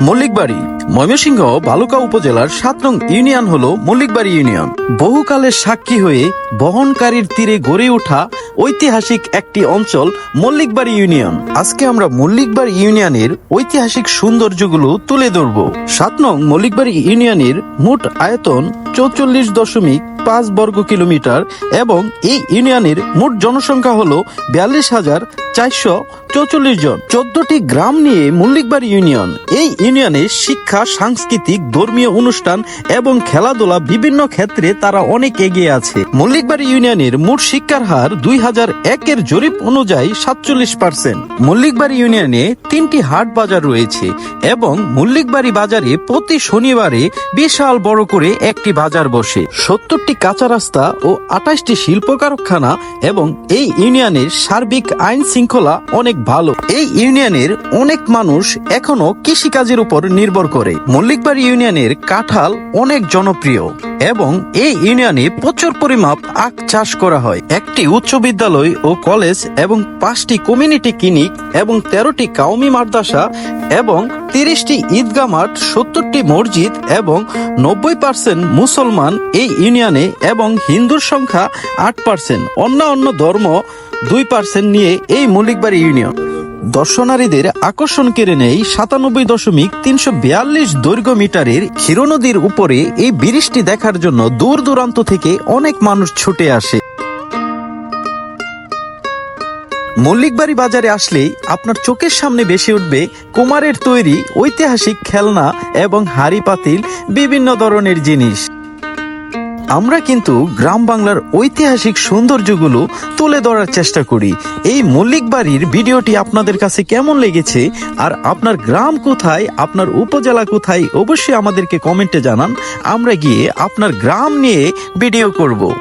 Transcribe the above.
মল্লিকবাড়ি, ময়মনসিংহ, বালুকা উপজেলার সাত নং ইউনিয়ন হলো মল্লিকবাড়ি ইউনিয়ন। বহুকালের সাক্ষী হয়ে বহনকারীর তীরে গড়ে ওঠা ঐতিহাসিক একটি অঞ্চল মল্লিকবাড়ি ইউনিয়ন। আজকে আমরা মল্লিকবাড়ি ইউনিয়নের ঐতিহাসিক সৌন্দর্যগুলো তুলে ধরব। সাত নং মল্লিকবাড়ি ইউনিয়নের মোট আয়তন চৌচল্লিশ দশমিক পাঁচ বর্গ কিলোমিটার এবং এই ইউনিয়নের মোট জনসংখ্যা হলো বিয়াল্লিশ হাজার চারশো চৌচল্লিশ জন। চোদ্দটি গ্রাম নিয়ে মল্লিকবাড়ি ইউনিয়ন। এই ইউনিয়নে শিক্ষা, সাংস্কৃতিক, ধর্মীয় অনুষ্ঠান এবং খেলাধুলা বিভিন্ন ক্ষেত্রে তারা অনেক এগিয়ে আছে। মল্লিকবাড়ি ইউনিয়নের মোট শিক্ষার হার দুই হাজার একের জরিপ অনুযায়ী সাতচল্লিশ পার্সেন্ট। মল্লিকবাড়ি ইউনিয়নে তিনটি হাট বাজার রয়েছে এবং মল্লিকবাড়ি বাজারে প্রতি শনিবারে বিশাল বড় করে একটি বাজার বসে। সত্তরটি কাঁচা রাস্তা ও আঠাশটি শিল্প কারখানা এবং এই ইউনিয়নের সার্বিক আইন শৃঙ্খলা অনেক ভালো। এই ইউনিয়নের অনেক মানুষ এখনও কৃষিকাজের উপর নির্ভর করে। মল্লিকবাড়ি ইউনিয়নের কাঁঠাল অনেক জনপ্রিয়। এবং এই ইউনিয়নে প্রচুর পরিমাপ আখ চাষ করা হয়। একটি উচ্চ বিদ্যালয় ও কলেজ এবং পাঁচটি কমিউনিটি ক্লিনিক এবং তেরোটি কাউমি মাদ্রাসা এবং তিরিশটি ঈদগাহ মাঠ, সত্তরটি মসজিদ এবং নব্বই পার্সেন্ট মুসলমান এই ইউনিয়নে এবং হিন্দুর সংখ্যা আট পার্সেন্ট অন্য অন্য ধর্ম দুই পার্সেন্ট নিয়ে এই মল্লিকবাড়ি ইউনিয়ন। দর্শনারীদের আকর্ষণ কেড়ে নেই সাতানব্বই দশমিক তিনশো বিয়াল্লিশ দৈর্ঘ্য মিটারের ক্ষীর নদীর উপরে এই ব্রিজটি দেখার জন্য দূর দূরান্ত থেকে অনেক মানুষ ছুটে আসে। মল্লিকবাড়ি বাজারে আসলেই আপনার চোখের সামনে বেশি উঠবে কুমারের তৈরি ঐতিহাসিক খেলনা এবং হাড়ি পাতিল, বিভিন্ন ধরনের জিনিস। আমরা কিন্তু গ্রাম বাংলার ঐতিহাসিক সৌন্দর্যগুলো তুলে ধরার চেষ্টা করি। এই মল্লিক বাড়ির ভিডিওটি আপনাদের কাছে কেমন লেগেছে আর আপনার গ্রাম কোথায়, আপনার উপজেলা কোথায়, অবশ্যই আমাদেরকে কমেন্টে জানান। আমরা গিয়ে আপনার গ্রাম নিয়ে ভিডিও করব।